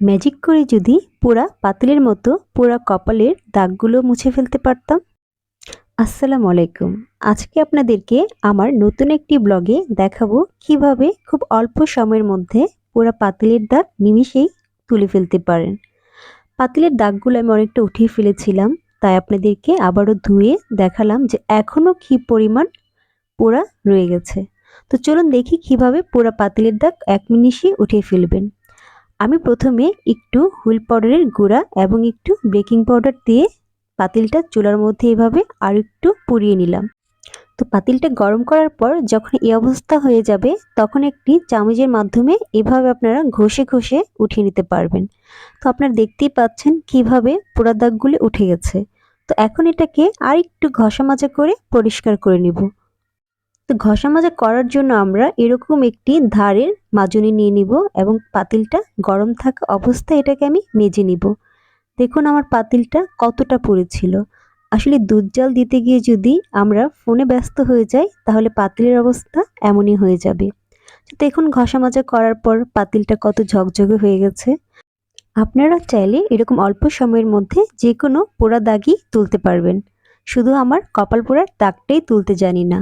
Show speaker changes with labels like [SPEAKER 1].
[SPEAKER 1] Magic করে যদি পুরা পাতিলের মতো পুরা কপালের দাগগুলো মুছে ফেলতে পারতাম? আসসালামু আলাইকুম। আজকে আপনাদেরকে আমার নতুন একটি ব্লগে দেখাবো কীভাবে খুব অল্প সময়ের মধ্যে পুরা পাতিলের দাগ নিমিষেই তুলে ফেলতে পারেন। পাতিলের দাগগুলো আমি অনেকটা উঠিয়ে ফেলেছিলাম, তাই আপনাদেরকে আবারও ধুয়ে দেখালাম যে এখনও কি পরিমাণ পোড়া রয়ে গেছে। তো চলুন দেখি কীভাবে পোড়া পাতিলের দাগ এক মিনিটে উঠিয়ে ফেলবেন। আমি প্রথমে একটু হুইল পাউডারের গুঁড়া এবং একটু বেকিং পাউডার দিয়ে পাতিলটা চুলার মধ্যে এভাবে আর একটু পুড়িয়ে নিলাম। তো পাতিলটা গরম করার পর যখন এই অবস্থা হয়ে যাবে, তখন একটি চামচের মাধ্যমে এভাবে আপনারা ঘষে ঘষে উঠিয়ে নিতে পারবেন। তো আপনারা দেখতেই পাচ্ছেন কীভাবে পোড়া দাগগুলি উঠে গেছে। তো এখন এটাকে আর একটু ঘষা মাজা করে পরিষ্কার করে নিব। তো ঘষা মাজা করার জন্য আমরা এরকম একটি ধারের মাজনি নিয়ে নিব এবং পাতিলটা গরম থাকা অবস্থায় এটাকে আমি মেজে নিব। দেখুন আমার পাতিলটা কতটা পড়েছিল আসলে দুধ জল দিতে গিয়ে যদি আমরা ফোনে ব্যস্ত হয়ে যাই, তাহলে পাতিলের অবস্থা এমনই হয়ে যাবে। দেখুন ঘষা মাজা করার পর পাতিলটা কত ঝকঝকে হয়ে গেছে। আপনারা চাইলে এরকম অল্প সময়ের মধ্যে যে কোনো পোড়া দাগই তুলতে পারবেন। শুধু আমার কপাল পোড়ার দাগটাই তুলতে জানি না।